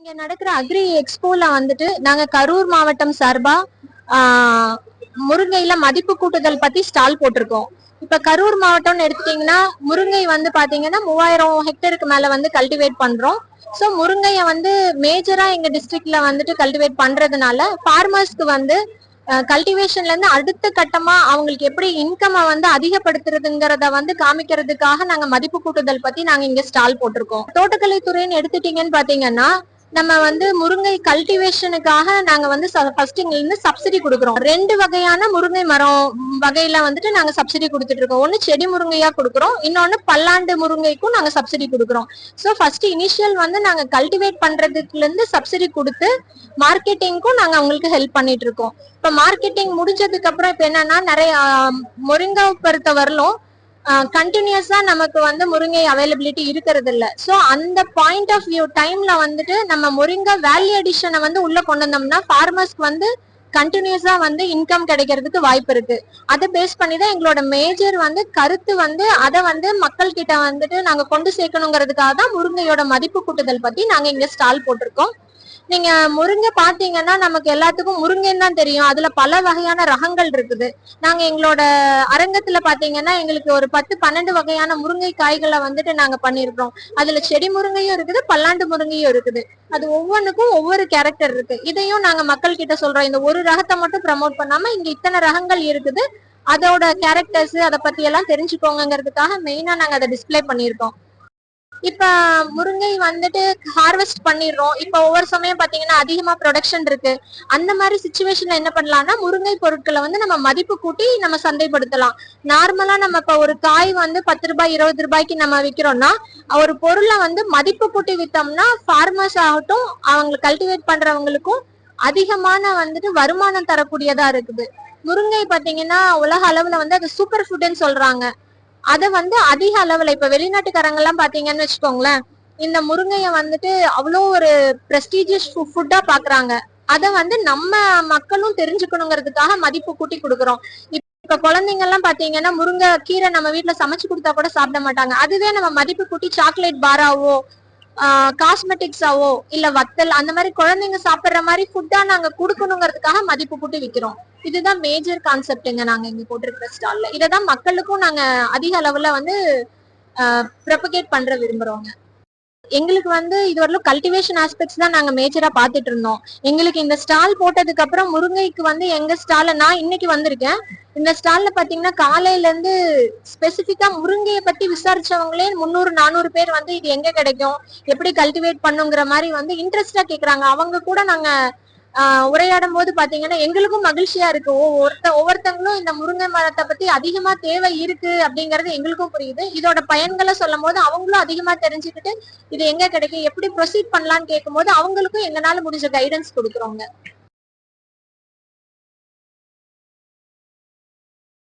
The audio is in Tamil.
இங்க நடக்கிற அக்ரி எக்ஸ்போல வந்துட்டு நாங்க கரூர் மாவட்டம் சார்பா முருங்கையில மதிப்பு கூட்டுதல் பத்தி ஸ்டால் போட்டிருக்கோம். இப்ப கரூர் மாவட்டம்னு எடுத்துட்டீங்கன்னா முருங்கை வந்து பாத்தீங்கன்னா மூவாயிரம் ஹெக்டருக்கு மேல வந்து கல்டிவேட் பண்றோம். சோ முருங்கைய வந்து மேஜரா எங்க டிஸ்ட்ரிக்ட்ல வந்துட்டு கல்டிவேட் பண்றதுனால ஃபார்மர்ஸ்க்கு வந்து கல்டிவேஷன்ல இருந்து அடுத்த கட்டமா அவங்களுக்கு எப்படி இன்கம்மை வந்து அதிகப்படுத்துறதுங்கிறத வந்து காமிக்கிறதுக்காக நாங்க மதிப்பு கூட்டுதல் பத்தி நாங்க இங்க ஸ்டால் போட்டிருக்கோம். தோட்டக்கலை துறைன்னு எடுத்துட்டீங்கன்னு பாத்தீங்கன்னா நம்ம வந்து முருங்கை கல்டிவேஷனுக்காக நாங்க வந்து ஃபர்ஸ்ட் இங்க இருந்து சப்சிடி கொடுக்குறோம். ரெண்டு வகையான முருங்கை மரம் வகையில வந்துட்டு நாங்க சப்சிடி கொடுத்துட்டு இருக்கோம். ஒன்னு செடி முருங்கையா கொடுக்குறோம். இன்னொன்னு பல்லாண்டு முருங்கைக்கும் நாங்க சப்சிடி கொடுக்குறோம். ஸோ ஃபர்ஸ்ட் இனிஷியல் வந்து நாங்க கல்டிவேட் பண்றதுக்குல இருந்து சப்சிடி கொடுத்து மார்க்கெட்டிங்க்கும் நாங்க அவங்களுக்கு ஹெல்ப் பண்ணிட்டு இருக்கோம். இப்ப மார்க்கெட்டிங் முடிஞ்சதுக்கு அப்புறம் இப்ப என்னன்னா நிறைய முருங்கை பொறுத்த வரலும் கண்டினியூஸா நமக்கு வந்து முருங்கை அவைலபிலிட்டி இருக்கிறது இல்ல சோ அந்த பாயிண்ட் ஆஃப் வியூ டைம்ல வந்துட்டு நம்ம முருங்கை வேல்யூ அடிஷனை வந்து உள்ள கொண்டு வந்தோம்னா ஃபார்மர்ஸ்க்கு வந்து கண்டினியூஸா வந்து இன்கம் கிடைக்கிறதுக்கு வாய்ப்பு இருக்கு. அதை பேஸ் பண்ணி தான் எங்களோட மேஜர் வந்து கருத்து வந்து அதை வந்து மக்கள் கிட்ட வந்துட்டு நாங்க கொண்டு சேர்க்கணுங்கிறதுக்காக தான் முருங்கையோட மதிப்பு கூட்டுதல் பத்தி நாங்க இங்க ஸ்டால் போட்டிருக்கோம். நீங்க முருங்கை பாத்தீங்கன்னா நமக்கு எல்லாத்துக்கும் முருங்கைன்னு தான் தெரியும். அதுல பல வகையான ரகங்கள் இருக்குது. நாங்க எங்களோட அரங்கத்துல பாத்தீங்கன்னா எங்களுக்கு ஒரு பத்து பன்னெண்டு வகையான முருங்கை காய்களை வந்துட்டு நாங்க பண்ணிருக்கோம் அதுல செடி முருங்கையும் இருக்குது பல்லாண்டு முருங்கையும் இருக்குது. அது ஒவ்வொன்றுக்கும் ஒவ்வொரு கேரக்டர் இருக்கு. இதையும் நாங்க மக்கள் கிட்ட சொல்றோம். இந்த ஒரு ரகத்தை மட்டும் ப்ரமோட் பண்ணாம இங்க இத்தனை ரகங்கள் இருக்குது. அதோட கேரக்டர்ஸ் அதை பத்தி எல்லாம் தெரிஞ்சுக்கோங்கிறதுக்காக மெயினா நாங்க அதை டிஸ்ப்ளே பண்ணியிருக்கோம். இப்ப முருங்கை வந்துட்டு ஹார்வெஸ்ட் பண்ணிடுறோம். இப்ப ஒவ்வொரு சமயம் பாத்தீங்கன்னா அதிகமா ப்ரொடக்ஷன் இருக்கு. அந்த மாதிரி சுச்சுவேஷன்ல என்ன பண்ணலாம்னா முருங்கை பொருட்களை வந்து நம்ம மதிப்பு கூட்டி நம்ம சந்தைப்படுத்தலாம். நார்மலா நம்ம இப்ப ஒரு காய் வந்து பத்து ரூபாய் இருபது ரூபாய்க்கு நம்ம விக்கிறோம்னா ஒரு பொருளை வந்து மதிப்பு கூட்டி வித்தோம்னா ஃபார்மர்ஸ் ஆகட்டும் அவங்க கல்டிவேட் பண்றவங்களுக்கும் அதிகமான வந்துட்டு வருமானம் தரக்கூடியதா இருக்குது. முருங்கை பாத்தீங்கன்னா உலக அளவுல வந்து அது சூப்பர் ஃபுட்னு சொல்றாங்க. அத வந்து அதிக அளவுல இப்ப வெளிநாட்டுக்காரங்க எல்லாம் பாத்தீங்கன்னு வச்சுக்கோங்களேன் இந்த முருங்கைய வந்துட்டு அவ்வளோ ஒரு பிரஸ்டீஜியஸ் ஃபுட்டா பாக்குறாங்க. அத வந்து நம்ம மக்களும் தெரிஞ்சுக்கணுங்கிறதுக்காக மதிப்பு கூட்டி கொடுக்குறோம். இப்ப குழந்தைங்க எல்லாம் பாத்தீங்கன்னா முருங்கை கீரை நம்ம வீட்டுல சமைச்சு கொடுத்தா கூட சாப்பிட மாட்டாங்க. அதுவே நம்ம மதிப்பு கூட்டி சாக்லேட் பாராவோ காஸ்மெட்டிக்ஸாவோ இல்ல வத்தல் அந்த மாதிரி குழந்தைங்க சாப்பிடுற மாதிரி ஃபுட்டா நாங்க கொடுக்கணுங்கிறதுக்காக மதிப்பு போட்டு விற்கிறோம் இதுதான் மேஜர் கான்செப்ட்ங்க நாங்க இங்க போட்டிருக்கிற ஸ்டால்ல இததான் மக்களுக்கும் நாங்க அதிக அளவுல வந்து ப்ரொபகேட் பண்ற விரும்புறோங்க. எங்களுக்கு வந்து இதுவரையிலும் கல்டிவேஷன் ஆஸ்பெக்ட்ஸ் தான் நாங்க மேஜரா பாத்துட்டு இருந்தோம். எங்களுக்கு இந்த ஸ்டால் போட்டதுக்கு அப்புறம் முருங்கைக்கு வந்து எங்க ஸ்டால நான் இன்னைக்கு வந்திருக்கேன். இந்த ஸ்டால்ல பாத்தீங்கன்னா காலையில இருந்து ஸ்பெசிபிக்கா முருங்கையை பத்தி விசாரிச்சவங்களே முந்நூறு நானூறு பேர் வந்து இது எங்க கிடைக்கும் எப்படி கல்டிவேட் பண்ணுங்கிற மாதிரி வந்து இன்ட்ரெஸ்டா கேக்குறாங்க. அவங்க கூட நாங்க உரையாடும் போது பாத்தீங்கன்னா எங்களுக்கும் மகிழ்ச்சியா இருக்கு. ஒருத்த ஒவ்வொருத்தங்களும் இந்த முருங்கை மரத்தை பத்தி அதிகமா தேவை இருக்கு அப்படிங்கறது எங்களுக்கும் புரியுது. இதோட பயன்களை சொல்லும் போது அவங்களும் அதிகமா தெரிஞ்சுக்கிட்டு இது எங்க கிடைக்கும் எப்படி ப்ரொசீட் பண்ணலாம்னு கேட்கும் போது அவங்களுக்கும் எங்களால முடிஞ்ச கைடன்ஸ் கொடுக்குறோங்க.